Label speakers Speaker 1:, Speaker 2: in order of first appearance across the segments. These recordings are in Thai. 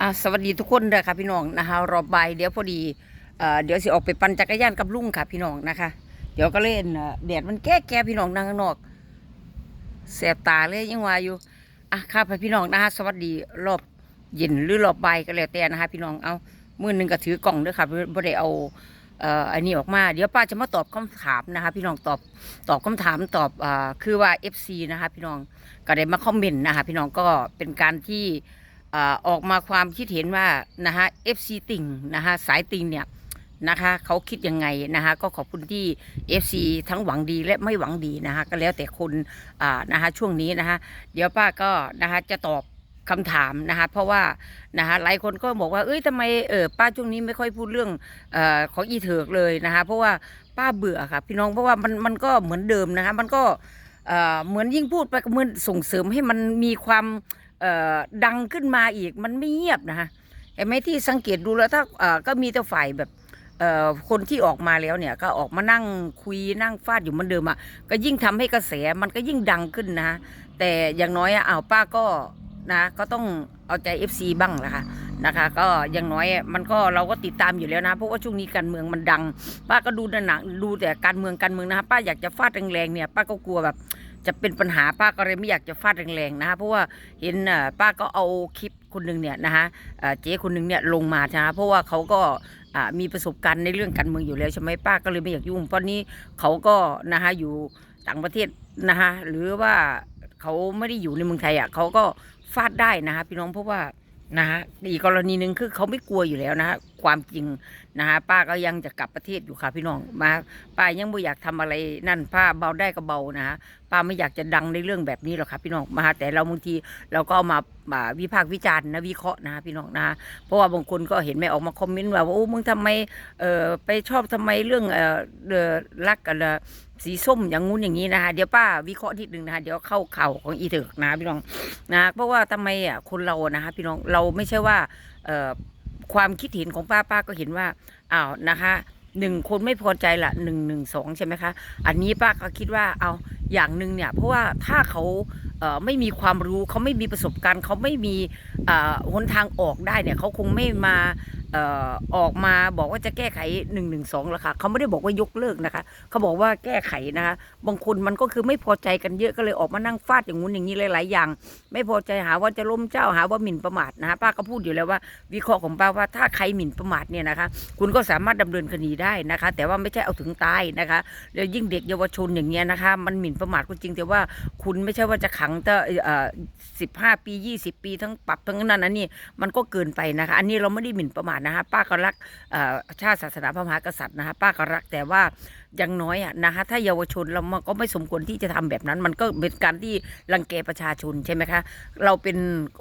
Speaker 1: อะสวัสดีทุกคนเลยค่ะพี่น้องนะคะรอบบ่ายเดี๋ยวพอดีเอ่อเดี๋ยวสิออกไปปั่นจักรยานกับลุงค่ะพี่น้องนะคะ เดี๋ยวก็เล่นแดดมันแก่แก่พี่น้องนั่งข้างนอกแสบตาเลยยังว่าอยู่อะค่ะพี่น้องนะคะสวัสดีรอบเย็นหรือรอบบ่ายก็แล้วแต่นะคะพี่น้องเอามือหนึ่งก็ถือกล่องด้วยค่ะบ่ได้เอาเอ่ออันนี้ออกมาเดี๋ยวป้าจะมาตอบคำถามนะคะพี่น้องตอบตอบคำถามตอบอ่าคือว่า FC นะคะพี่น้องก็ได้มาคอมเมนต์นะคะพี่น้องก็เป็นการที่ ออกมาความคิดเห็นว่านะฮะ FC ติ่งนะฮะสายติ่งเนี่ยนะคะเขาคิดยังไงนะคะก็ขอบคุณที่ FC ทั้งหวังดีและไม่หวังดีนะคะก็แล้วแต่คนนะคะช่วงนี้นะคะเดี๋ยวป้าก็นะคะจะตอบคำถามนะคะเพราะว่านะคะหลายคนก็บอกว่าเอ้ยทำไมเออป้าช่วงนี้ไม่ค่อยพูดเรื่องออของอีเถิกเลยนะคะเพราะว่าป้าเบื่อค่ะพี่น้องเพราะว่ามันมันก็เหมือนเดิมนะคะมันก็เหมือนยิ่งพูดไปก็เหมือนส่งเสริมให้มันมีความ ดังขึ้นมาอีกมันไม่เงียบนะคะเห็นไหมที่สังเกตดูแล้วถ้าก็มีแต่ฝ่ายแบบคนที่ออกมาแล้วเนี่ยก็ออกมานั่งคุยนั่งฟาดอยู่เหมือนเดิมอะก็ยิ่งทำให้กระแสมันก็ยิ่งดังขึ้นนะแต่อย่างน้อยอะอ้าวป้าก็นะก็ต้องเอาใจ FC บ้างนะคะนะคะ ก็อย่างน้อยมันก็เราก็ติดตามอยู่แล้วนะเพราะว่าช่วงนี้การเมืองมันดัง ป้าก็ดูหนังดูแต่การเมืองการเมืองนะคะป้าอยากจะฟาดแรงๆเนี่ยป้าก็กลัวแบบ จะเป็นปัญหาป้าก็เลยไม่อยากจะฟาดแรงๆนะคะเพราะว่าเห็นป้าก็เอาคลิปคนหนึ่งเนี่ยนะคะเจ๊คนหนึ่งเนี่ยลงมานะคะเพราะว่าเขาก็มีประสบการณ์ในเรื่องการเมืองอยู่แล้วใช่ไหมป้าก็เลยไม่อยากยุ่งเพราะนี้เขาก็นะคะอยู่ต่างประเทศนะคะหรือว่าเขาไม่ได้อยู่ในเมืองไทยอะเขาก็ฟาดได้นะคะพี่น้องเพราะว่านะคะอีกกรณีหนึ่งคือเขาไม่กลัวอยู่แล้วนะคะความจริงนะคะป้าก็ยังจะกลับประเทศอยู่ค่ะพี่น้องมาป้ายังไม่อยากทำอะไรนั่นป้าเบาได้ก็เบานะคะ ป้าไม่อยากจะดังในเรื่องแบบนี้หรอกครับพี่น้องมาแต่เราบางทีเราก็เอามามาวิพากษ์วิจารณ์นะวิเคราะห์นะพี่น้องนะเพราะว่าบางคนก็เห็นไหมออกมาคอมเมนต์ว่าว่าโอ้มึงทำไมเออไปชอบทำไมเรื่องเออรักกันสีส้มอย่างงู้นอย่างนี้นะคะเดี๋ยวป้าวิเคราะห์นิดนึงนะคะเดี๋ยวเข้าเข่าของอีเถิกนะพี่น้องนะเพราะว่าทำไมอะคนเรานะคะพี่น้องเราไม่ใช่ว่าเออความคิดเห็นของป้าป้าก็เห็นว่าอ้าวนะคะ หนึ่งคนไม่พอใจละหนึ่งหนึ่งสองใช่ไหมคะ อันนี้ป้าก็คิดว่าเอาอย่างหนึ่งเนี่ย เพราะว่าถ้าเขาเไม่มีความรู้เขาไม่มีประสบการณ์เขาไม่มีหนทางออกได้เนี่ยเขาคงไม่มา ออกมาบอกว่าจะแก้ไขหนึ่งหนึ่งสองแล้วค่ะเขาไม่ได้บอกว่ายกเลิกนะคะ เขาบอกว่าแก้ไขนะคะบางคนมันก็คือไม่พอใจกันเยอะก็เลยออกมานั่งฟาดอย่างงู้นอย่างนี้หลาย ๆ อย่าง ไม่พอใจหาว่าจะล้มเจ้าหาว่าหมิ่นประมาทนะคะป้าก็พูดอยู่แล้วว่า วิเคราะห์ของป้าว่าถ้าใครหมิ่นประมาทเนี่ยนะคะ คุณก็สามารถดำเนินคดีได้นะคะ แต่ว่าไม่ใช่เอาถึงตายนะคะแล้วยิ่งเด็กเยาวชนอย่างเงี้ยนะคะ มันหมิ่นประมาทก็จริงแต่ว่าคุณไม่ใช่ว่าจะขังแต่สิบห้าปียี่สิบปีทั้งปรับทั้งนั้นอันนี้มันก็เกินไปนะคะ อันนี้เราไม่ได้หมิ่นประมาทนะคะป้าก็รักชาติศาสนาพระมหากษัตริย์นะคะป้าก็รักแต่ว่า อย่างน้อยอะนะคะถ้าเยาวชนเรามันก็ไม่สมควรที่จะทำแบบนั้น มันก็เป็นการที่รังแกประชาชนใช่ไหมคะเราเป็น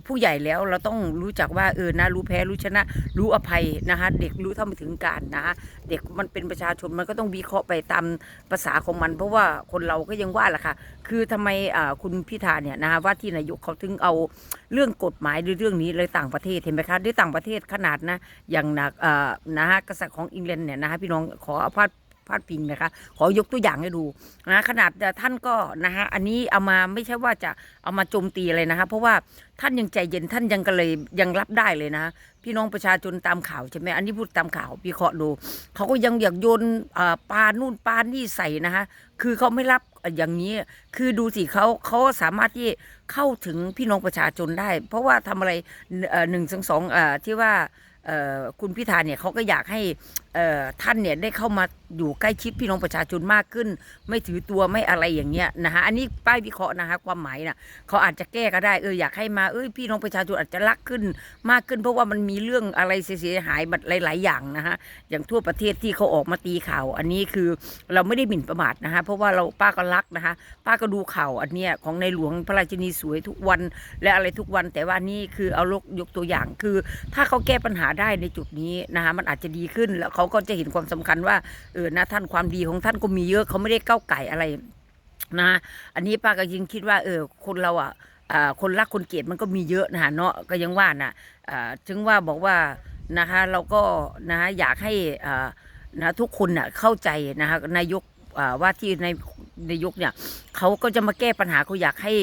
Speaker 1: ผู้ใหญ่แล้วเราต้องรู้จักว่าเออนะรู้แพ้รู้ชนะ รู้อภัยนะคะเด็กรู้เท่าไม่ถึงการนะคะเด็กมันเป็นประชาชนมันก็ต้องวิเคราะห์ไปตามภาษาของมัน เพราะว่าคนเราก็ยังว่าแหละค่ะคือทำไมอ่าคุณพิธาเนี่ยนะคะว่าที่นายกเขาถึงเอาเรื่องกฎหมายหรือเรื่องนี้เลยต่างประเทศเห็นไหมคะด้วยต่างประเทศขนาดนะอย่างนักอ่านะฮะกษัตริย์ของอังกฤษเนี่ยนะคะพี่น้องขออภัย พาดพิงนะคะ ขอยกตัวอย่างให้ดูนะขนาดท่านก็นะคะอันนี้เอามาไม่ใช่ว่าจะเอามาโจมตีอะไรนะคะ เพราะว่าท่านยังใจเย็นท่านยังก็เลยยังรับได้เลยนะพี่น้องประชาชนตามข่าวใช่ไหมอันนี้พูดตามข่าววิเคราะห์ดูเขาก็ยังอยากโยนปลานู่นปลานี่ใส่นะคะคือเขาไม่รับอย่างนี้คือดูสิเขาเขาสามารถที่เข้าถึงพี่น้องประชาชนได้ เพราะว่าทำอะไรหนึ่งสองสองที่ว่าคุณพิธาเนี่ยเขาก็อยากให้ท่านเนี่ยได้เข้ามาอยู่ใกล้ชิดพี่น้องประชาชนมากขึ้น ไม่ถือตัวไม่อะไรอย่างเงี้ยนะคะอันนี้ป้ายวิเคราะห์นะคะความหมายนะเขาอาจจะแก้ก็ได้เอออยากให้มาเอ้ยพี่น้องประชาชนอาจจะรักขึ้นมากขึ้น เพราะว่ามันมีเรื่องอะไรเสียหายแบบหลาย ๆ อย่างนะคะอย่างทั่วประเทศที่เขาออกมาตีข่าว อันนี้คือเราไม่ได้หมิ่นประมาทนะคะเพราะว่าเราป้าก็รักนะคะป้าก็ดูข่าวอันเนี้ยของในหลวงพระราชินีสวยทุกวันและอะไรทุกวัน แต่ว่านี่คือเอาลกยกตัวอย่างคือ ถ้าเขาแก้ปัญหาได้ในจุดนี้นะคะมันอาจจะดีขึ้นแล้วเขาก็จะเห็นความสำคัญว่าเออนะท่านความดีของท่านก็มีเยอะเขาไม่ได้ก้าวไก่อะไรนะอันนี้ป้าก็ยิ่งคิดว่าเออคนเราอะคนรักคนเกลียดมันก็มีเยอะนะเนาะก็ยังว่านะอ่าถึงว่าบอกว่านะคะเราก็นะอยากให้นะทุกคนน่ะเข้าใจนะคะนายกว่าที่ในนายกเนี่ยเขาก็จะมาแก้ปัญหาเขาอยากให้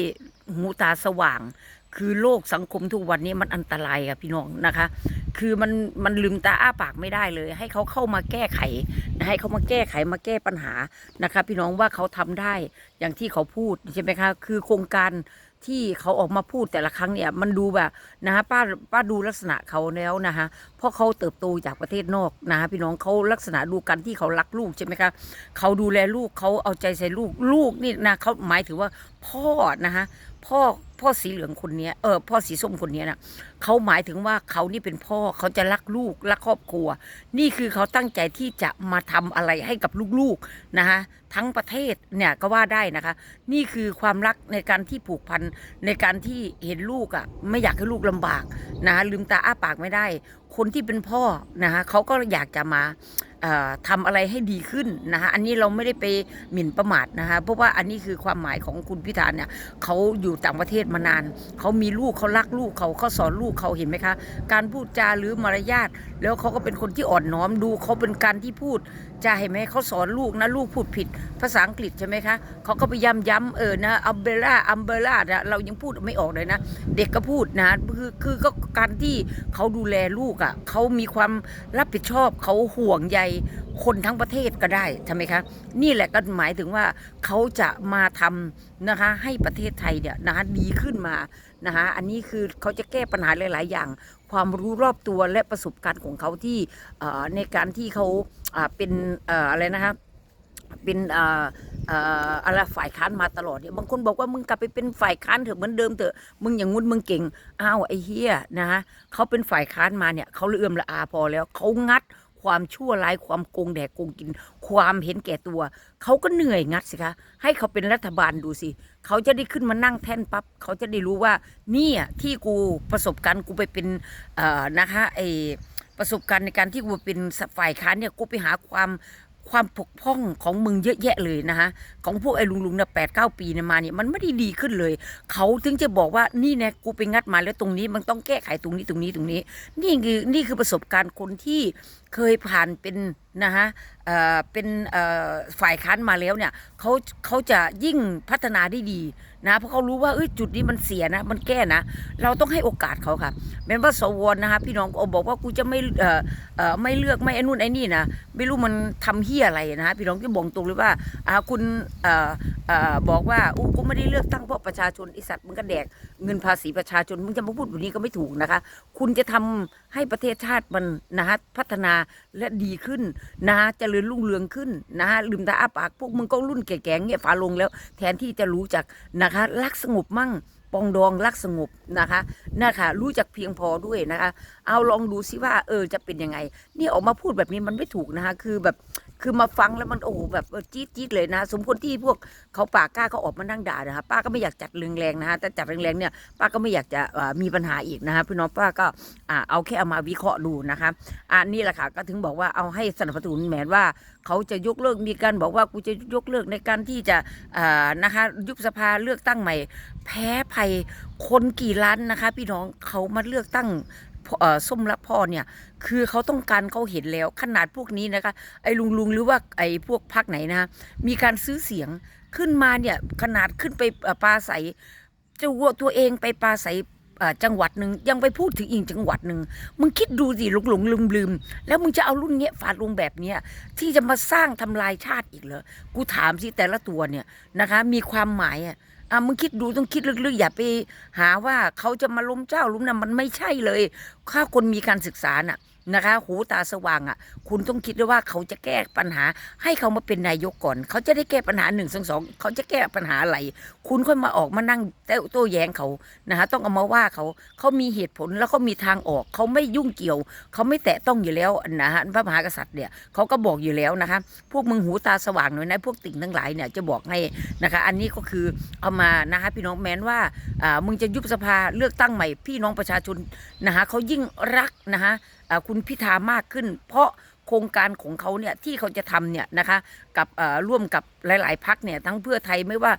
Speaker 1: หูตาสว่าง คือโลกสังคมทุกวันนี้มันอันตรายค่ะพี่น้องนะคะ คือมันมันลืมตาอ้าปากไม่ได้เลย ให้เขาเข้ามาแก้ไขให้เขามาแก้ไขมาแก้ปัญหานะคะ พี่น้องว่าเขาทำได้อย่างที่เขาพูดใช่ไหมคะคือโครงการที่เขาออกมาพูดแต่ละครั้งเนี่ยมันดูแบบนะคะป้าป้าดูลักษณะเขาแล้วนะคะเพราะเขาเติบโตจากประเทศนอกนะคะพี่น้องเขาลักษณะดูกันที่เขารักลูกใช่ไหมคะเขาดูแลลูกเขาเอาใจใส่ลูกลูกนี่นะเขาหมายถึงว่าพ่อนะคะ พ่อพ่อสีเหลืองคนเนี้ยเออพ่อสีส้มคนเนี้ยนะเขาหมายถึงว่าเขานี่เป็นพ่อเขาจะรักลูกรักครอบครัว นี่คือเขาตั้งใจที่จะมาทำอะไรให้กับลูกๆนะคะทั้งประเทศเนี่ยก็ว่าได้นะคะ นี่คือความรักในการที่ผูกพันในการที่เห็นลูกอะ่ะไม่อยากให้ลูกลำบากนะคะลืมตาอ้าปากไม่ได้ คนที่เป็นพ่อนะคะเขาก็อยากจะมา ทำอะไรให้ดีขึ้นนะคะอันนี้เราไม่ได้ไปหมิ่นประมาทนะคะเพราะว่าอันนี้คือความหมายของคุณพิธาเนี่ยเขาอยู่ต่างประเทศมานาน เขามีลูกเขารักลูกเขาเขาสอนลูกเขาเห็นไหมคะ การพูดจาหรือมารยาทแล้วเขาก็เป็นคนที่อ่อนน้อมดูเขาเป็นการที่พูด จาเห็นไหมเขาสอนลูกนะลูกพูดผิดภาษาอังกฤษใช่ไหมคะเขาก็พยายามย้ำเออนะอัมเบล่าอัมเบล่าเรายังพูดไม่ออกเลยนะ เด็กก็พูดนะคือคือก็การที่เขาดูแลลูกอะเขามีความรับผิดชอบเขาห่วงใยคนทั้งประเทศก็ได้ใช่ไหมคะนี่แหละก็หมายถึงว่าเขาจะมาทำนะคะให้ประเทศไทยเนี่ยนะคะดีขึ้นมานะคะอันนี้คือเขาจะแก้ปัญหาหลาย ๆ อย่าง ความรู้รอบตัวและประสบการณ์ของเขาที่ในการที่เขาเป็นอะไรนะครับเป็นอะไรฝ่ายค้านมาตลอดเนี่ยบางคนบอกว่ามึงกลับไปเป็นฝ่ายค้านเถอะเหมือนเดิมเถอะมึงอย่างงุ้นมึงเก่งอ้าวไอ้เฮียนะฮะเขาเป็นฝ่ายค้านมาเนี่ยเขาเลื่อมละอาพอแล้วเขางัดความชั่วร้ายความโกงแดกโกงกิน ความเห็นแก่ตัว เขาก็เหนื่อยงัดสิคะให้เขาเป็นรัฐบาลดูสิ เขาจะได้ขึ้นมานั่งแท่นปั๊บเขาจะได้รู้ว่านี่ยที่กูประสบการณ์กูไปเป็นเอ่อนะคะไอประสบการณ์ในการที่กูเป็นฝ่ายค้านเนี่ยกูไปหาความความปกพ่องของมึงเยอะแยะเลยนะคะของพวกไอ้ลุงๆเนี่ยแปดเก้าปีเนี่ยมาเนี่ยมันไม่ได้ดีขึ้นเลย เขาถึงจะบอกว่านี่นะกูไปงัดมาแล้วตรงนี้มันต้องแก้ไขตรงนี้ตรงนี้ตรงนี้ นี่คือนี่คือประสบการณ์คนที่เคยผ่านเป็นนะฮะเอ่อเป็นเอ่อฝ่ายค้านมาแล้วเนี่ยเขาเขาจะยิ่งพัฒนาได้ดีนะเพราะเขารู้ว่าเอ้ยจุดนี้มันเสียนะ มันแก้นะ เราต้องให้โอกาสเขาค่ะแม้ว่าสวนะคะพี่น้องบอกว่ากูจะไม่เอ่อเอ่อไม่เลือกไม่ไอ้นู่นไอ้นี่นะไม่รู้มันทำเฮียอะไรนะพี่น้องที่บอกตรงเลยว่าอ่าคุณเอ่อเอ่อบอกว่าอู้กูไม่ได้เลือกตั้งเพราะประชาชนไอสัตว์มึงก็แดกเงินภาษีประชาชนมึงจะมาพูดแบบนี้ก็ไม่ถูกนะคะ คุณจะทำ ให้ประเทศชาติมันนะฮะพัฒนาและดีขึ้นนะฮะเจริญรุ่งเรืองขึ้นนะฮะลืมตาอ้าปากพวกมึงก็รุ่นแก่ๆเงี้ยฝาลงแล้ว แทนที่จะรู้จักนะคะรักสงบมั่งปองดองรักสงบนะคะนะคะรู้จักเพียงพอด้วยนะคะ เอาลองดูซิว่าเออจะเป็นยังไง นี่ออกมาพูดแบบนี้มันไม่ถูกนะคะคือแบบ คือมาฟังแล้วมันโอ้โหแบบจี๊ดจี๊ดเลยนะ สมควรที่พวกเขาปากกล้าเขาออกมานั่งด่านะคะป้าก็ไม่อยากจัดแรงๆนะคะแต่จัดแรงๆเนี่ยป้าก็ไม่อยากจะมีปัญหาอีกนะคะพี่น้องป้าก็เอาแค่เอามาวิเคราะห์ดูนะคะอ่านี่แหละค่ะก็ถึงบอกว่าเอาให้สนับสนุนแม้ว่าเขาจะยกเลิกมีการบอกว่ากูจะยกเลิกในการที่จะนะคะยุบสภาเลือกตั้งใหม่ แพ้ภัยคนกี่ล้านนะคะ พี่น้องเขามาเลือกตั้งส้มรับพ่อเนี่ย คือเขาต้องการเขาเห็นแล้วขนาดพวกนี้นะคะ ไอ้ลุงลุงหรือว่าไอ้พวกพักไหนนะคะมีการซื้อเสียงขึ้นมาเนี่ยขนาดขึ้นไปปราศัยจะวัวตัวเองไปปราศัยจังหวัดหนึ่งยังไปพูดถึงอีกจังหวัดหนึ่งมึงคิดดูสิหลงหลงลืมลืมแล้วมึงจะเอารุ่นเนี้ยฝาดลงแบบเนี้ยที่จะมาสร้างทำลายชาติอีกเหรอกูถามสิแต่ละตัวเนี่ยนะคะ มีความหมายอะอะมึงคิดดูต้องคิดลึกๆ อย่าไปหาว่าเขาจะมาล้มเจ้าล้มนะมันไม่ใช่เลย ถ้าคนมีการศึกษาน่ะนะคะ หูตาสว่างอะ คุณต้องคิดด้วยว่าเขาจะแก้ปัญหา ให้เขามาเป็นนายกก่อน เขาจะได้แก้ปัญหาหนึ่งสองสองเขาจะแก้ปัญหาอะไรคุณค่อยมาออกมานั่งโต้โต้แย้งเขานะคะต้องเอามาว่าเขาเขามีเหตุผลแล้วเขามีทางออก เขาไม่ยุ่งเกี่ยว เขาไม่แตะต้องอยู่แล้วนะฮะพระมหากษัตริย์เนี่ยเขาก็บอกอยู่แล้วนะคะ พวกมึงหูตาสว่างหน่อยนะพวกติ่งทั้งหลายเนี่ยจะบอกให้นะคะ อันนี้ก็คือเอามานะคะพี่น้องแม้นว่าอ่ามึงจะยุบสภาเลือกตั้งใหม่พี่น้องประชาชนนะคะเขายิ่งรักนะคะคุณพิธามากขึ้น เพราะโครงการของเขาเนี่ยที่เขาจะทำเนี่ยนะคะกับร่วมกับหลาย ๆพักเนี่ยทั้งเพื่อไทยไม่ว่า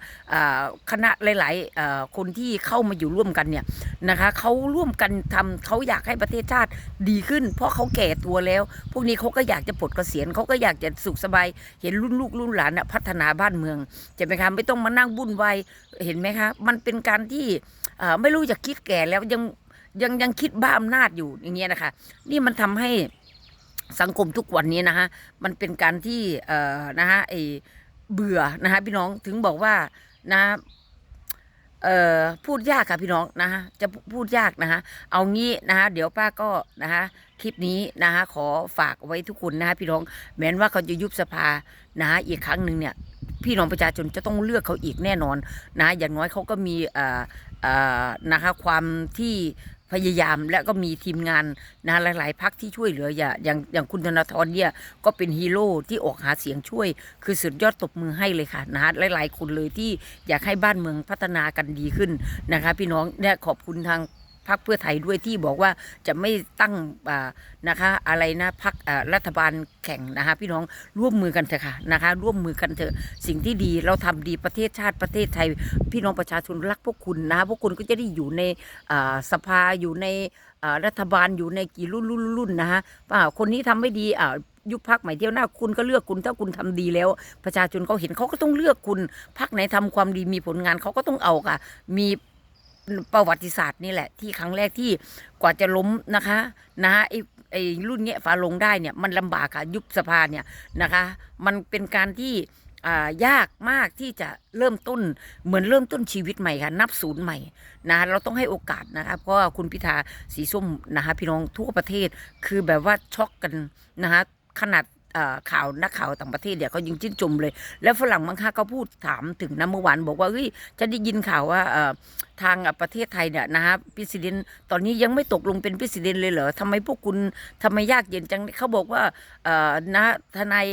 Speaker 1: คณะหลายๆคนที่เข้ามาอยู่ร่วมกันเนี่ยนะคะเขาร่วมกันทำเขาอยากให้ประเทศชาติดีขึ้น เพราะเขาแก่ตัวแล้ว พวกนี้เขาก็อยากจะปลดเกษียณเขาก็อยากจะสุขสบายเห็นรุ่นลูกรุ่นหลานพัฒนาบ้านเมืองใช่ไหมคะไม่ต้องมานั่งวุ่นวายเห็นไหมคะมันเป็นการที่ไม่รู้จะคิดแก่แล้วยัง ยังยังคิดบ้าอำนาจอยู่อย่างเงี้ยนะคะ นี่มันทำให้สังคมทุกวันนี้นะฮะมันเป็นการที่เอ่อนะฮะไอเบื่อนะฮะพี่น้องถึงบอกว่านะเอ่อพูดยากค่ะพี่น้องนะฮะจะพูดยากนะฮะเอางี้นะฮะเดี๋ยวป้าก็นะฮะคลิปนี้นะฮะขอฝากไว้ทุกคนนะฮะพี่น้องแม้นว่าเขาจะยุบสภานะฮะอีกครั้งหนึ่งเนี่ยพี่น้องประชาชนจะต้องเลือกเขาอีกแน่นอนนะอย่างน้อยเขาก็มีเอ่อเอ่อนะคะความที่ พยายามและก็มีทีมงานนะหลาย ๆพักที่ช่วยเหลืออย่าอย่างอย่างคุณธนาธรเนี่ยก็เป็นฮีโร่ที่ออกหาเสียงช่วย คือสุดยอดตบมือให้เลยค่ะนะฮะหลาย ๆ คนเลยที่อยากให้บ้านเมืองพัฒนากันดีขึ้นนะคะ พี่น้องเนี่ยขอบคุณทาง พรรคเพื่อไทยด้วยที่บอกว่าจะไม่ตั้งนะคะอะไรนะพักรัฐบาลแข่งนะคะพี่น้องร่วมมือกันเถอะค่ะนะคะร่วมมือกันเถอะสิ่งที่ดีเราทำดีประเทศชาติประเทศไทย พี่น้องประชาชนรักพวกคุณนะคะพวกคุณก็จะได้อยู่ในสภาอยู่ในรัฐบาลอยู่ในกี่รุ่นรุ่นรุ่นนะคะอ่าคนนี้ทำไม่ดีอ่ายุบพักใหม่เที่ยวหน้าคุณก็เลือกคุณถ้าคุณทำดีแล้ว ประชาชนเขาเห็นเขาก็ต้องเลือกคุณพักไหนทำความดีมีผลงานเขาก็ต้องเอาค่ะ มี ประวัติศาสตร์นี่แหละที่ครั้งแรกที่กว่าจะล้มนะคะนะฮะไอ้ไอ้รุ่นเนี้ยฝาลงได้เนี่ยมันลำบากค่ะยุบสภาเนี่ยนะคะ มันเป็นการที่ายากมากที่จะเริ่มต้นเหมือนเริ่มต้นชีวิตใหม่ค่ะ นับศูนย์ใหม่นะเราต้องให้โอกาสนะคะเพราะว่าคุณพิธาสีส้มนะคะพี่น้องทั่วประเทศคือแบบว่าช็อกกันนะคะขนาด ข่าวนักข่าวต่างประเทศเนี่ยเขายิงชื่นชมเลย แล้วฝรั่งบางค่าก็พูดถามถึงนะเมื่อวานบอกว่าเฮ้ยจะได้ยินข่าวว่าทางประเทศไทยเนี่ยนะฮะพิสิเดนตอนนี้ยังไม่ตกลงเป็นพิสิเดนเลยเหรอทำไมพวกคุณทำไมยากเย็นจังเขาบอกว่านะทนาย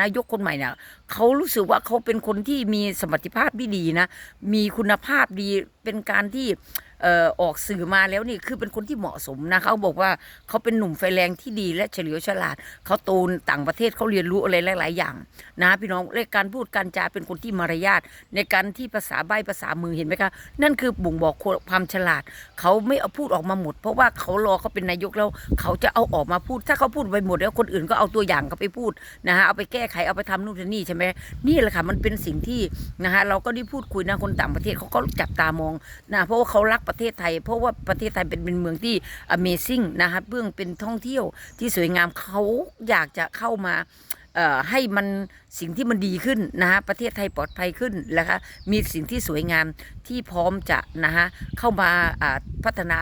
Speaker 1: นายกคนใหม่เนี่ยเขารู้สึกว่าเขาเป็นคนที่มีสมรรถภาพที่ดีนะ มีคุณภาพดีเป็นการที่ ออกสื่อมาแล้วนี่คือเป็นคนที่เหมาะสมนะเขาบอกว่าเขาเป็นหนุ่มไฟแรงที่ดีและเฉลียวฉลาดเขาโตนต่างประเทศเขาเรียนรู้อะไรหลาย ๆ อย่าง นะพี่น้องในการพูดการจาเป็นคนที่มารยาทในการที่ภาษาใบภาษามือเห็นไหมคะนั่นคือบ่งบอกความฉลาด เขาไม่เอาพูดออกมาหมด เพราะว่าเขารอเขาเป็นนายกแล้ว เขาจะเอาออกมาพูด ถ้าเขาพูดไปหมดแล้วคนอื่นก็เอาตัวอย่างเขาไปพูดนะฮะเอาไปแก้ไขเอาไปทำนู่นนี่ใช่ไหมนี่แหละค่ะมันเป็นสิ่งที่นะฮะเราก็ได้พูดคุยนะคนต่างประเทศเขาก็จับตามองนะเพราะว่าเขารักประประเทศไทย เพราะว่าประเทศไทยเป็นเป็นเมืองที่ Amazing นะคะเบื้องเป็นท่องเที่ยวที่สวยงามเขาอยากจะเข้ามาให้มันสิ่งที่มันดีขึ้นนะฮะประเทศไทยปลอดภัยขึ้นนะคะมีสิ่งที่สวยงามที่พร้อมจะนะฮะเข้ามาพัฒนา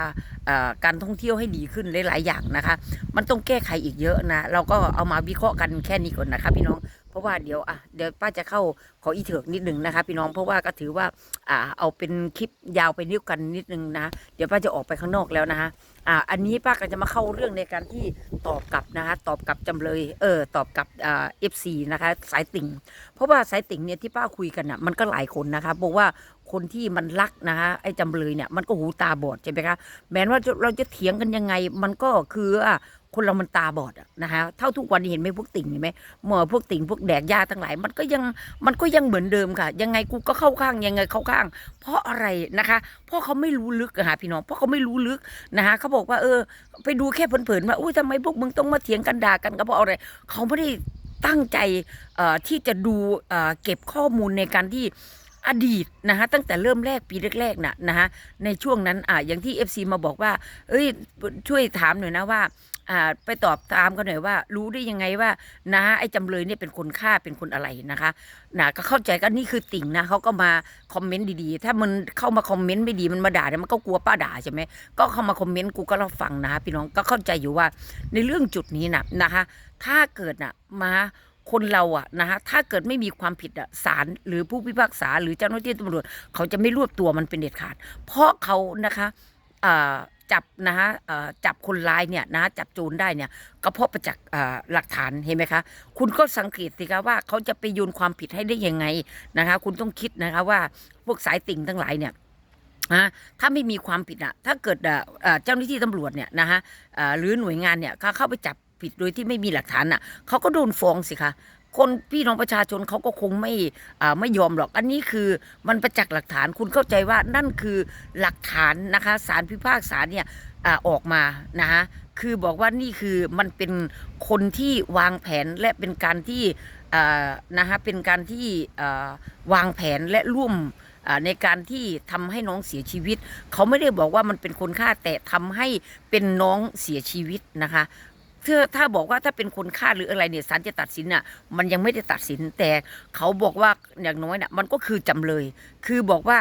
Speaker 1: การท่องเที่ยวให้ดีขึ้นหลาย ๆ อย่างนะคะ มันต้องแก้ไขอีกเยอะนะ เราก็เอามาวิเคราะห์กันแค่นี้ก่อนนะคะพี่น้อง เพราะว่าเดี๋ยวอะเดี๋ยวป้าจะเข้าขออีเถิกนิดหนึ่งนะคะ พี่น้องเพราะว่าก็ถือว่าอ่าเอาเป็นคลิปยาวไปนิ้วกันนิดนึงนะเดี๋ยวป้าจะออกไปข้างนอกแล้วนะคะอ่าอันนี้ป้าก็จะมาเข้าเรื่องในการที่ตอบกลับนะคะตอบกลับจำเลยเออตอบกลับอ่าเอฟซีนะคะสายติ่ง เพราะว่าสายติ่งเนี่ยที่ป้าคุยกันอะมันก็หลายคนนะคะบอกว่าคนที่มันรักนะคะไอ้จำเลยเนี่ยมันก็หูตาบอดใช่ไหมคะแม้ว่าเราจะเถียงกันยังไงมันก็คือว่า คนเรามันตาบอดอะนะคะเท่าทุกวันนี้เห็นไหมพวกติ่งเห็นไหมหมอพวกติ่งพวกแดกยาทั้งหลาย มันก็ยังมันก็ยังเหมือนเดิมค่ะ ยังไงกูก็เข้าข้างยังไงเข้าข้าง เพราะอะไรนะคะเพราะเขาไม่รู้ลึกค่ะพี่น้องเพราะเขาไม่รู้ลึกนะคะเขาบอกว่าเออ ไปดูแค่เผินๆว่าอุ้ยทำไมพวกมึงต้องมาเถียงกันด่ากันก็เพราะอะไรเขาไม่ได้ตั้งใจเอ่อที่จะดูเอ่อเก็บข้อมูลในการที่อดีตนะคะตั้งแต่เริ่มแรกปีแรกๆน่ะนะคะในช่วงนั้นอ่าอย่างที่ FC มาบอกว่า เอ้ยช่วยถามหน่อยนะว่า ไปตอบตามกันหน่อยว่า รู้ได้ยังไงว่านะไอ้จำเลยเนี่ยเป็นคนฆ่าเป็นคนอะไรนะคะนะก็เข้าใจกันนี่คือติ่งนะเขาก็มาคอมเมนต์ดีๆ ถ้ามันเข้ามาคอมเมนต์ไม่ดีมันมาด่าเนี่ยมันก็กลัวป้าด่าใช่ไหมก็เข้ามาคอมเมนต์กูก็รับฟังนะพี่น้องก็เข้าใจอยู่ว่าในเรื่องจุดนี้นะนะคะ ถ้าเกิดนะมาคนเราอะนะคะถ้าเกิดไม่มีความผิดอะศาลหรือผู้พิพากษา หรือเจ้าหน้าที่ตำรวจ เขาจะไม่รวบตัวมันเป็นเด็ดขาด เพราะเขานะคะอ่า จับนะคะอ่าจับคนร้ายเนี่ยนะจับโจรได้เนี่ยก็เพราะประจักษ์อ่าหลักฐานเห็นไหมคะ คุณก็สังเกตสิคะว่าเขาจะไปโยนความผิดให้ได้ยังไงนะคะ คุณต้องคิดนะคะว่าพวกสายติ่งทั้งหลายเนี่ยนะถ้าไม่มีความผิดอะถ้าเกิดเอ่อเจ้าหน้าที่ตำรวจเนี่ยนะฮะเอ่อหรือหน่วยงานเนี่ยเขาเข้าไปจับผิดโดยที่ไม่มีหลักฐานอะเขาก็โดนฟ้องสิคะ คนพี่น้องประชาชนเขาก็คงไม่ไม่ยอมหรอก อันนี้คือมันประจักษ์หลักฐานคุณเข้าใจว่านั่นคือหลักฐานนะคะศาลพิพากษาเนี่ยอออกมานะฮะคือบอกว่านี่คือมันเป็นคนที่วางแผนและเป็นการที่นะฮะเป็นการที่วางแผนและร่วมในการที่ทำให้น้องเสียชีวิต เขาไม่ได้บอกว่ามันเป็นคนฆ่าแต่ทำให้เป็นน้องเสียชีวิตนะคะ ถ้าถ้าบอกว่าถ้าเป็นคนฆ่าหรืออะไรเนี่ยศาลจะตัดสินน่ะ มันยังไม่ได้ตัดสินแต่เขาบอกว่าอย่างน้อยน่ะมันก็คือจำเลย คือบอกว่า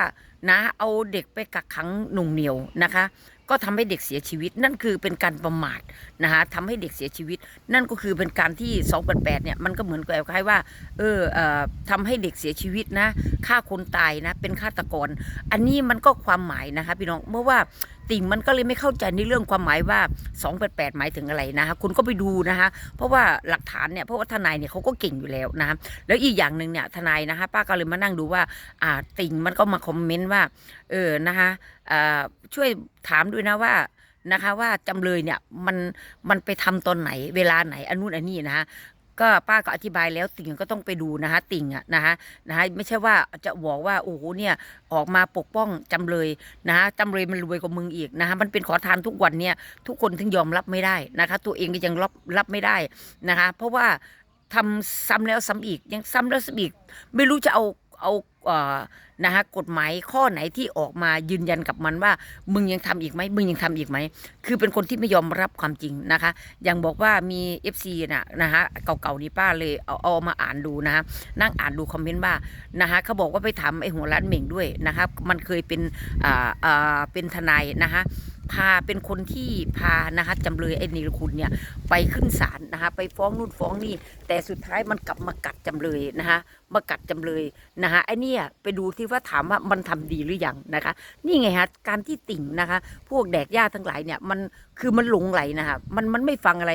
Speaker 1: นะเอาเด็กไปกักขังหนุ่งเหนียวนะคะ ก็ทำให้เด็กเสียชีวิต นั่นคือเป็นการประมาทนะคะทำให้เด็กเสียชีวิต นั่นก็คือเป็นการที่288เนี่ยมันก็เหมือนกับคล้ายว่าเออเอ่อทำให้เด็กเสียชีวิตนะฆ่าคนตายนะเป็นฆาตกร อันนี้มันก็ความหมายนะคะพี่น้องเมื่อว่า ติ่งมันก็เลยไม่เข้าใจในเรื่องความหมายว่า 288 หมายถึงอะไรนะคะคุณก็ไปดูนะคะเพราะว่าหลักฐานเนี่ยเพราะว่าทนายเนี่ยเขาก็เก่งอยู่แล้วนะคะแล้วอีกอย่างหนึ่งเนี่ยทนายนะคะป้าก็เลยมานั่งดูว่าอ่าติ่งมันก็มาคอมเมนต์ว่าเออนะคะช่วยถามด้วยนะว่านะคะว่าจำเลยเนี่ยมันมันไปทำตอนไหนเวลาไหนอันนู้นอันนี้นะคะ ก็ป้าก็อธิบายแล้วติ่งก็ต้องไปดูนะคะติ่งอะนะคะนะคะไม่ใช่ว่าจะบอกว่าโอ้โหเนี่ยออกมาปกป้องจำเลยนะคะจำเลยมันรวยกว่ามึงอีกนะคะมันเป็นขอทานทุกวันเนี่ยทุกคนถึงยอมรับไม่ได้นะคะ ตัวเองก็ยังรับรับไม่ได้นะคะ เพราะว่าทำซ้ำแล้วซ้ำอีกยังซ้ำแล้วซ้ำอีกไม่รู้จะเอา เอาเออนะคะกฎหมายข้อไหนที่ออกมายืนยันกับมันว่า มึงยังทำอีกไหมมึงยังทำอีกไหมคือเป็นคนที่ไม่ยอมรับความจริงนะคะอย่างบอกว่ามี FC น่ะนะคะเก่าๆนี่ป้าเลยเอาเอามาอ่านดูนะคะนั่งอ่านดูคอมเมนต์ว่านะคะเขาบอกว่าไปถามไอ้หัวร้านเหม่งด้วยนะคะมันเคยเป็นอ่าอ่าเป็นทนายนะคะ พาเป็นคนที่พานะคะจำเลยไอ้นิรคุณเนี่ยไปขึ้นศาลนะคะไปฟ้องนู่นฟ้องนี่ แต่สุดท้ายมันกลับมากัดจำเลยนะคะมากัดจำเลยนะคะไอ้นี่ไปดูที่ว่าถามว่ามันทำดีหรือยังนะคะ นี่ไงฮะการที่ติ่งนะคะ พวกแดกย่าทั้งหลายเนี่ยมันคือมันหลงไหลนะคะมันมันไม่ฟังอะไร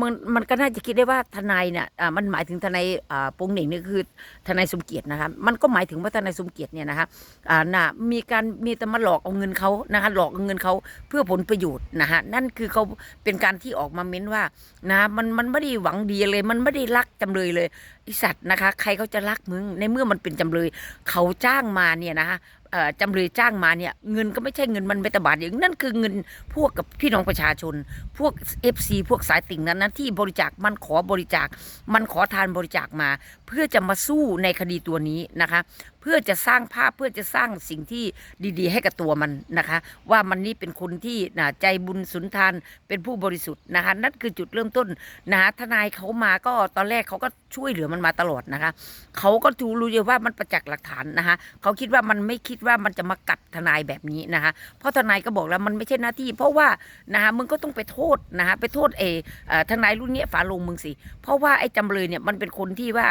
Speaker 1: มันมันก็น่าจะคิดได้ว่าทนายเนี่ยอ่ามันหมายถึงทนายอ่าปงเหน่งนี่คือทนายสมเกียรตินะคะมันก็หมายถึงว่าทนายสมเกียรติเนี่ยนะคะอ่าน่ะมีการมีแต่มาหลอกเอาเงินเขานะคะหลอกเอาเงินเขาเพื่อผลประโยชน์นะคะนั่นคือเขาเป็นการที่ออกมาเม้นว่านะมันมันไม่ได้หวังดีเลย มันไม่ได้รักจำเลยเลยไอสัตว์นะคะ ใครเขาจะรักมึงในเมื่อมันเป็นจำเลย เขาจ้างมาเนี่ยนะคะ จำเลยจ้างมาเนี่ยเงินก็ไม่ใช่เงินมันไม่ตบาทอย่างนั่นคือเงินพวกกับพี่น้องประชาชน พวก FC พวกสายติ่งนั้นนะที่บริจาคมันขอบริจาค มันขอทานบริจาคมา เพื่อจะมาสู้ในคดีตัวนี้นะคะ เพื่อจะสร้างภาพเพื่อจะสร้างสิ่งที่ดีๆ ให้กับตัวมันนะคะ ว่ามันนี่เป็นคนที่นะใจบุญสุนทานเป็นผู้บริสุทธิ์นะคะนั่นคือจุดเริ่มต้นนะคะทนายเขามาก็ตอนแรกเขาก็ช่วยเหลือมันมาตลอดนะคะเขาก็ดูรู้เลยว่ามันประจักษ์หลักฐานนะคะเขาคิดว่ามันไม่คิดว่ามันจะมากัดทนายแบบนี้นะคะเพราะทนายก็บอกแล้วมันไม่ใช่หน้าที่ เพราะว่านะคะมึงก็ต้องไปโทษนะคะไปโทษเออทนายรุ่นนี้ฝาลงมึงสิเพราะว่าไอ้จำเลยเนี่ยมันเป็นคนที่ว่า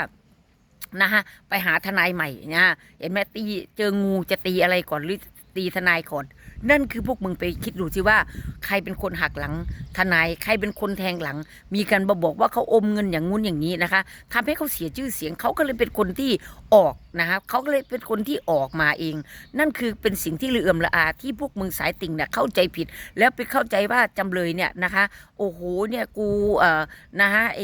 Speaker 1: นะฮะไปหาทนายใหม่นะฮะเห็นไหมตีเจองูจะตีอะไรก่อนหรือตีทนายก่อน นั่นคือพวกมึงไปคิดดูสิว่า ใครเป็นคนหักหลังทนายใครเป็นคนแทงหลัง มีการมาบอกว่าเขาอมเงินอย่างงู้นอย่างนี้นะคะทำให้เขาเสียชื่อเสียงเขาก็เลยเป็นคนที่ออกนะคะเขาก็เลยเป็นคนที่ออกมาเอง นั่นคือเป็นสิ่งที่เลื่อมละอาที่พวกมึงสายติ่งเนี่ยเข้าใจผิด แล้วไปเข้าใจว่าจำเลยเนี่ยนะคะโอ้โหเนี่ยกูเอ่อนะฮะไอ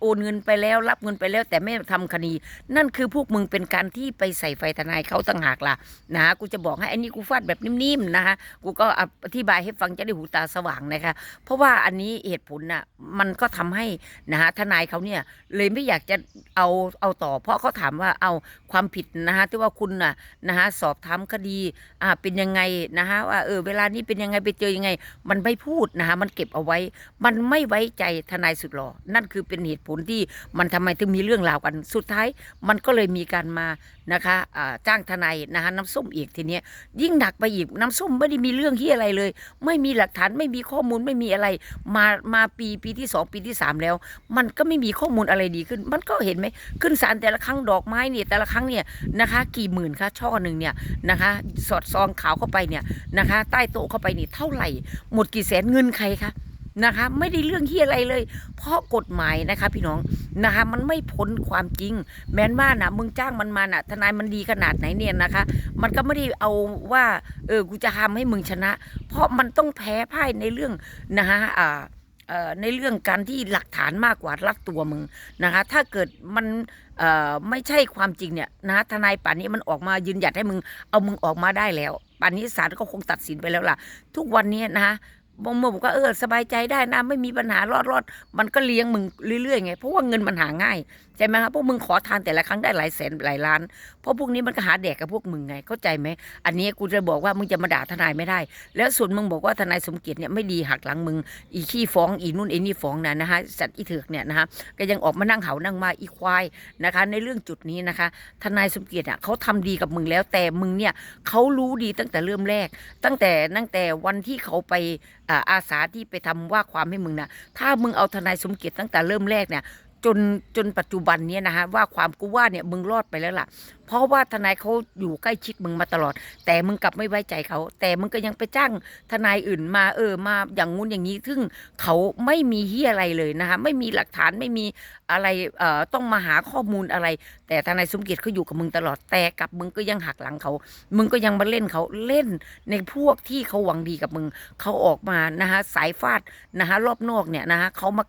Speaker 1: โอนเงินไปแล้วรับเงินไปแล้วแต่ไม่ทำคดี นั่นคือพวกมึงเป็นการที่ไปใส่ไฟทนายเขาต่างหากล่ะนะะกูจะบอกให้อันนี้กูฟาดแบบนิ่มๆนะคะกูก็อธิบายให้ฟังจะได้หูตาสว่างนะคะ เพราะว่าอันนี้เหตุผลน่ะมันก็ทำให้นะฮะทนายเขาเนี่ยเลยไม่อยากจะเอาเอาต่อ เพราะเขาถามว่าเอาความผิดนะฮะที่ว่าคุณน่ะนะฮะสอบถามคดีอ่าเป็นยังไงนะฮะว่าเออเวลานี้เป็นยังไงไปเจอยังไง มันไม่พูดนะฮะมันเก็บเอาไว้ มันไม่ไว้ใจทนายสุดหล่อนั่นคือเป็นเหตุผลที่มันทำไมถึงมีเรื่องราวกันสุดท้าย มันก็เลยมีการมานะคะอ่าจ้างทนายนะคะน้ำส้มอีกทีเนี้ยยิ่งหนักไปอีกน้ำส้มไม่ไม่ได้มีเรื่องที่อะไรเลย ไม่มีหลักฐานไม่มีข้อมูลไม่มีอะไร มามาปีปีที่สองปีที่สามแล้ว มันก็ไม่มีข้อมูลอะไรดีขึ้น มันก็เห็นไหมขึ้นศาลแต่ละครั้งดอกไม้เนี่ยแต่ละครั้งเนี่ยนะคะ กี่หมื่นคะช่อหนึ่งเนี่ยนะคะ สอดซองขาวเข้าไปเนี่ยนะคะ ใต้โต๊ะเข้าไปนี่เท่าไหร่ หมดกี่แสนเงินใครคะ นะคะ ไม่ได้เรื่องที่อะไรเลย เพราะกฎหมายนะคะ พี่น้องนะคะ มันไม่พ้นความจริง แม้นว่านะมึงจ้างมันมาน่ะทนายมันดีขนาดไหนเนี่ยนะคะ มันก็ไม่ได้เอาว่า เออกูจะทำให้มึงชนะ เพราะมันต้องแพ้พ่ายในเรื่องนะคะอ่าเอ่อในเรื่องการที่หลักฐานมากกว่ารักตัวมึงนะคะ ถ้าเกิดมันไม่ใช่ความจริงเนี่ยนะทนายป่านนี้มันออกมายืนหยัดให้มึงเอามึงออกมาได้แล้วป่านนี้ศาลก็คงตัดสินไปแล้วล่ะ ทุกวันนี้นะคะ บางเมื่อบอกว่าเออสบายใจได้นะไม่มีปัญหารอดรอดมันก็เลี้ยงมึงเรื่อยๆไงเพราะว่าเงินมันหาง่ายใช่ไหมครับพวกมึงขอทานแต่ละครั้งได้หลายแสนหลายล้าน เพราะพวกนี้มันก็หาแดกกับพวกมึงไงเข้าใจไหมอันนี้กูจะบอกว่ามึงจะมาด่าทนายไม่ได้ แล้วส่วนมึงบอกว่าทนายสมเกียรติเนี่ยไม่ดีหักหลังมึงอีขี้ฟ้องอีนู่นอีนี่ฟ้องนะนะฮะสัตว์อีเถือกเนี่ยนะฮะก็ยังออกมานั่งเหานั่งมาอีควายนะคะ ในเรื่องจุดนี้นะคะ ทนายสมเกียรติอะเขาทำดีกับมึงแล้วแต่มึงเนี่ยเขารู้ดีตั้งแต่เริ่มแรก ตั้งแต่ตั้งแต่วันที่เขาไปอาสาที่ไปทำว่าความให้มึงนะถ้ามึงเอาทนายสมเกียรติตั้งแต่เริ่มแรกเนี่ย จนจนปัจจุบันเนี้นะฮะว่าความกูว่าเนี่ยมึงรอดไปแล้วล่ะ เพราะว่าทนายเขาอยู่ใกล้ชิดมึงมาตลอด แต่มึงกลับไม่ไว้ใจเขา แต่มึงก็ยังไปจ้างทนายอื่นมาเออมาอย่างงู้นอย่างนี้ซึ่งเขาไม่มีเฮียอะไรเลยนะคะไม่มีหลักฐานไม่มีอะไรเอ่อต้องมาหาข้อมูลอะไร แต่ทนายสมเกียรติเขาอยู่กับมึงตลอดแต่กับมึงก็ยังหักหลังเขา มึงก็ยังมาเล่นเขาเล่นในพวกที่เขาหวังดีกับมึงเขาออกมานะคะสายฟาดนะคะรอบนอกเนี่ยนะคะเขามา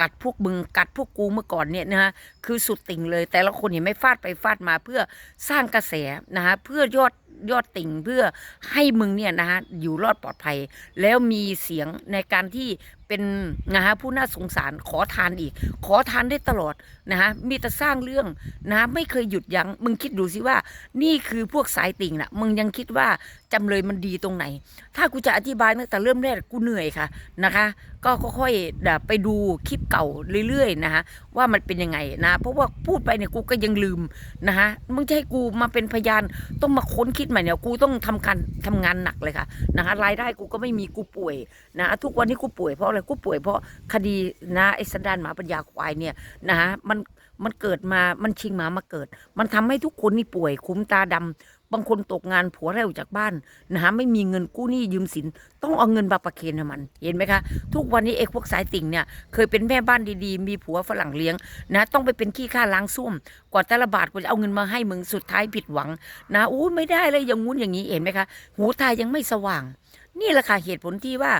Speaker 1: กัดพวกมึงกัดพวกกูเมื่อก่อนเนี่ยนะคะคือสุดติ่งเลย แต่ละคนเห็นไม่ฟาดไปฟาดมาเพื่อสร้างกระแสนะคะเพื่อยอด ยอดติ่งเพื่อให้มึงเนี่ยนะคะอยู่รอดปลอดภัย แล้วมีเสียงในการที่เป็นนะคะผู้น่าสงสารขอทานอีก ขอทานได้ตลอดนะคะมีแต่สร้างเรื่องนะไม่เคยหยุดยัง้งมึงคิดดูสิว่า นี่คือพวกสายติ่งนะมึงยังคิดว่าจำเลยมันดีตรงไหน ถ้ากูจะอธิบายตั้งแต่เริ่มแรกกูเหนื่อยค่ะนะคะ ก็ค่อยๆไปดูคลิปเก่าเรื่อยๆนะคะว่ามันเป็นยังไงนะ เพราะว่าพูดไปเนี่ยกูก็ยังลืมนะคะมึงจะให้กูมาเป็นพยานต้องมาค้นคิดิดใหม่เนี่ยกูต้องทำการทำงานหนักเลยค่ะนะคะรายได้กูก็ไม่มีกูป่วยนะทุกวันที่กูป่วยเพราะอะไรกูป่วยเพราะคดีนะไอ้สันดานหมาปัญญาควายเนี่ยนะฮะมันมันเกิดมามันชิงหมามาเกิด มันทำให้ทุกคนนี่ป่วยคุ้มตาดำ บางคนตกงานผัวแล้วจากบ้านนะฮะไม่มีเงินกู้หนี้ยืมสิน ต้องเอาเงินมาประเคนให้มัน เห็นไหมคะ ทุกวันนี้เอกพวกสายติ่งเนี่ยเคยเป็นแม่บ้านดีๆ มีผัวฝรั่งเลี้ยงนะต้องไปเป็นขี้ข้าล้างส้วมกว่าแต่ละบาทกว่าจะเอาเงินมาให้มึงสุดท้ายผิดหวัง นะอู้ไม่ได้เลยอย่างงู้นอย่างนี้เห็นไหมคะ หูตายังไม่สว่าง นี่แหละค่ะเหตุผลที่ว่า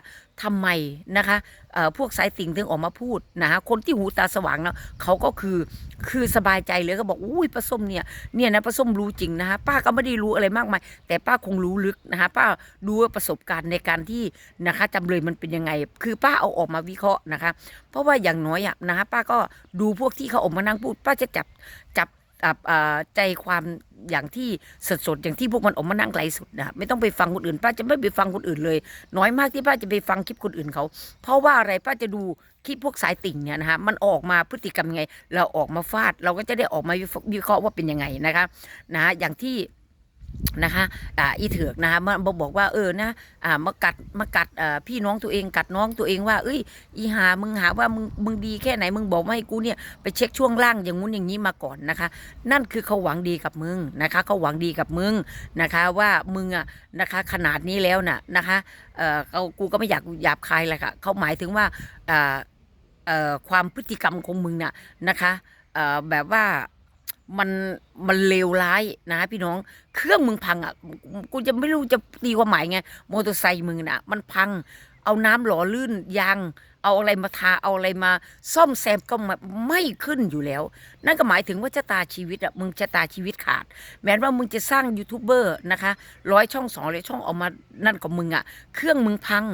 Speaker 1: ทำไมนะคะพวกสายติ่งถึงออกมาพูดนะคะคนที่หูตาสว่างเนาะเขาก็คือคือสบายใจเลยก็บอกอุ้ยป้าส้มเนี่ยเนี่ยนะป้าส้มรู้จริงนะคะป้าก็ไม่ได้รู้อะไรมากมายแต่ป้าคงรู้ลึกนะคะป้ารู้ว่าประสบการณ์ในการที่นะคะจำเลยมันเป็นยังไง คือป้าเอาออกมาวิเคราะห์นะคะ เพราะว่าอย่างน้อยอะนะคะป้าก็ดูพวกที่เขาออกมานั่งพูด ป้าจะจับจับ ใจความอย่างที่สดๆอย่างที่พวกมันออกมานั่งไลฟ์สดนะไม่ต้องไปฟังคนอื่นป้าจะไม่ไปฟังคนอื่นเลย น้อยมากที่ป้าจะไปฟังคลิปคนอื่นเขา เพราะว่าอะไรป้าจะดูคลิปพวกสายติ่งเนี่ยนะคะมันออกมาพฤติกรรมยังไง เราออกมาฟาด เราก็จะได้ออกมาวิเคราะห์ว่าเป็นยังไงนะคะนะอย่างที่ นะคะอ่าอีเถือกนะคะมันบอกบอกว่าเออนะอ่ามากัดมากัดอ่าพี่น้องตัวเองกัดน้องตัวเองว่า เอ้ย อีหามึงหาว่ามึงมึงดีแค่ไหนมึงบอกไมาให้กูเนี่ยไปเช็คช่วงล่างอย่างงู้นอย่างนี้มาก่อนนะคะ นั่นคือเขาหวังดีกับมึงนะคะเขาหวังดีกับมึงนะคะ ว่ามึงอะนะคะ ขนาดนี้แล้วน่ะนะคะเออเขากูก็ไม่อยากหยาบคายเลยค่ะเขาหมายถึงว่าอ่อเอ่อความพฤติกรรมของมึงน่ะนะคะเอ่อแบบว่า มันมันเลวร้ายนะ พี่น้อง เครื่องมึงพังอะกูจะไม่รู้จะตีความหมายไงมอเตอร์ไซค์มึงน่ะ มันพัง เอาน้ำหล่อลื่นยาง เอาอะไรมาทาเอาอะไรมาซ่อมแซมก็มาไม่ขึ้นอยู่แล้ว นั่นก็หมายถึงว่าชะตาชีวิตอะมึงชะตาชีวิตขาด แม้ว่ามึงจะสร้างยูทูบเบอร์นะคะร้อยช่องสองร้อยช่องออกมานั่นกับมึงอะเครื่องมึงพัง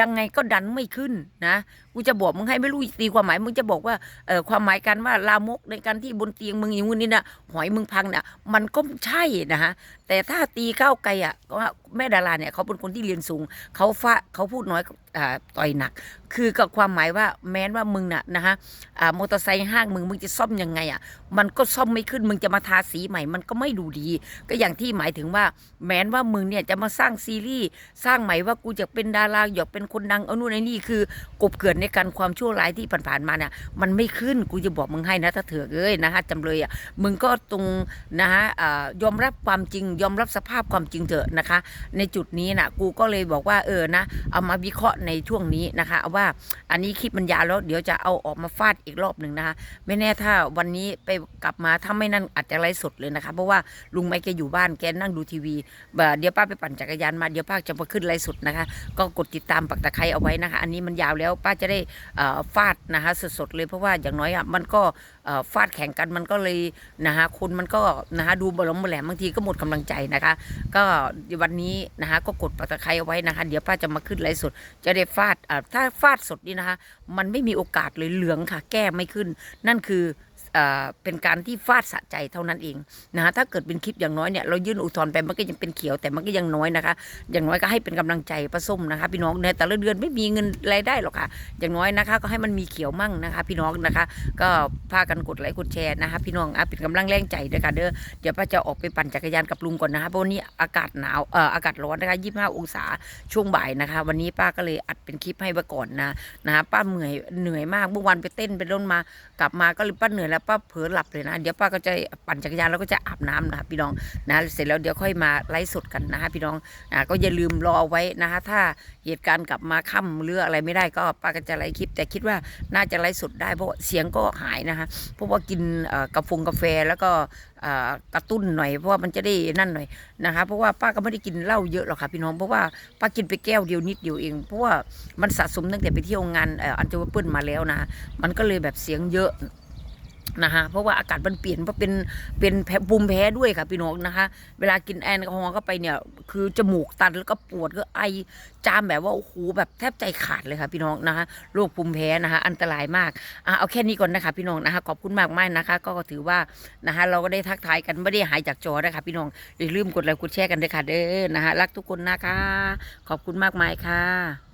Speaker 1: ดังไงก็ดันไม่ขึ้นนะกูจะบอกมึงให้ไม่รู้ตีความหมายมึงจะบอกว่าเออความหมายกันว่าลามกในการที่บนเตียงมึงอย่างนี้นะหอยมึงพังนี่ยมันก็ใช่นะฮะแต่ถ้าตีก้าวไกลอะว่าแม่ดาราเนี่ยเขาเป็นคนที่เรียนสูงเขาฟาเขาพูดน้อย ต่อยหนัก คือกับความหมายว่าแม้นว่ามึงน่ะนะฮะอ่ามอเตอร์ไซค์ห้างมึงมึงจะซ่อมยังไงอะมันก็ซ่อมไม่ขึ้นมึงจะมาทาสีใหม่ มันก็ไม่ดูดี ก็อย่างที่หมายถึงว่า แม้นว่ามึงเนี่ยจะมาสร้างซีรีส์สร้างใหม่ว่ากูจะเป็นดาราอยากเป็นคนดังเอานู่นไอ้นี่คือกบเกิดในการความชั่วร้ายที่ผ่านๆมาเนี่ยมันไม่ขึ้นกูจะบอกมึงให้นะถ้าเถือกเอ้ยนะฮะจำเลยอะมึงก็ตรงนะฮะอ่ายอมรับความจริงยอมรับสภาพความจริงเถอะนะคะ ในจุดนี้นะกูก็เลยบอกว่าเออนะเอามาวิเคราะห์ในช่วงนี้นะคะเอาว่าอันนี้คลิปมันยาวแล้วเดี๋ยวจะเอาออกมาฟาดอีกรอบหนึ่งนะคะ ไม่แน่ถ้าวันนี้ไปกลับมาถ้าไม่นั่นอาจจะไลฟ์สดเลยนะคะ เพราะว่าลุงไม่แกอยู่บ้านแกนั่งดูทีวีเดี๋ยวป้าไปปั่นจักรยานมาเดี๋ยวป้าจะมาขึ้นไลฟ์สดนะคะ ก็กดติดตามปักตะไคร้เอาไว้นะคะ อันนี้มันยาวแล้วป้าจะได้ฟาดนะคะสดๆเลยเพราะว่าอย่างน้อยอะมันก็ ฟาดแข่งกันมันก็เลยนะคะคนมันก็นะคะดูบลมบแหลมบางทีก็หมดกำลังใจนะคะ ก็วันนี้นะคะก็กดปักตะไคร้เอาไว้นะคะ เดี๋ยวป้าจะมาขึ้นไลฟ์สด จะได้ฟาดถ้าฟาดสดนี่นะคะ มันไม่มีโอกาสเลยเหลืองค่ะ แก้ไม่ขึ้น นั่นคือ เป็นการที่ฟาดสะใจเท่านั้นเองนะคะถ้าเกิดเป็นคลิปอย่างน้อยเนี่ยเรายื่นอุทธรณ์ไปมันก็ยังเป็นเขียวแต่มันก็ยังน้อยนะคะ อย่างน้อยก็ให้เป็นกำลังใจป้าส้มนะคะพี่น้องในแต่ละเดือนไม่มีเงินรายได้หรอกค่ะ อย่างน้อยนะคะก็ให้มันมีเขียวมั่งนะคะ พี่น้องนะคะ ก็พากันกดไลค์กดแชร์นะคะ พี่น้องอะเป็นกำลังแรงใจด้วยค่ะเด้อเดี๋ยวป้าจะออกไปปั่นจักรยานกับลุงก่อนนะคะเพราะวันนี้อากาศหนาวเอ่ออากาศร้อนนะคะ25 องศาช่วงบ่ายนะคะ วันนี้ป้าก็เลยอัดเป็นคลิปให้ไว้ก่อนนะนะคะป้าเหนื่อยเหนื่อยมากเมื่อวันไปเต้นไปร่นมากลับมาก็เลยป้าเหนื่อยแล้วป้าเผลอหลับเลยนะ เดี๋ยวป้าก็จะปั่นจักรยานแล้วก็จะอาบน้ำนะคะพี่น้องนะเสร็จแล้วเดี๋ยวค่อยมาไลฟ์สดกันนะคะพี่น้องอ่าก็อย่าลืมรอไว้นะคะถ้าเหตุการณ์กลับมาค่ำหรืออะไรไม่ได้ก็ป้าก็จะไลฟ์คลิป แต่คิดว่าน่าจะไลฟ์สดได้เพราะเสียงก็หายนะคะเพราะว่ากินกาแฟกาแฟแล้วก็กระตุ้นหน่อยเพราะว่ามันจะได้นั่นหน่อยนะคะเพราะว่าป้าก็ไม่ได้กินเหล้าเยอะหรอกค่ะพี่น้องเพราะว่าป้ากินไปแก้วเดียวนิดเดียวเอง เพราะว่ามันสะสมตั้งแต่ไปเที่ยวงานอันเจอร์เปิลมาแล้วนะ มันก็เลยแบบเสียงเยอะ นะคะเพราะว่าอากาศมันเปลี่ยนเพราะเป็นเป็นแพ้ภูมิแพ้ด้วยค่ะพี่น้องนะคะ เวลากินแอลกอฮอล์เข้าไปเนี่ย คือจมูกตันแล้วก็ปวดก็ไอจามแบบว่าโอ้โหแบบแทบใจขาดเลยค่ะพี่น้องนะคะโรคภูมิแพ้นะคะ อันตรายมากอะเอาแค่นี้ก่อนนะคะ พี่น้องนะคะขอบคุณมากมากนะคะ ก็ถือว่านะคะเราก็ได้ทักทายกันไม่ได้หายจากจอนะคะพี่น้องอย่าลืมกดไลค์กดแชร์กันด้วยค่ะเด้อนะคะรักทุกคนนะคะ ขอบคุณมากมายค่ะ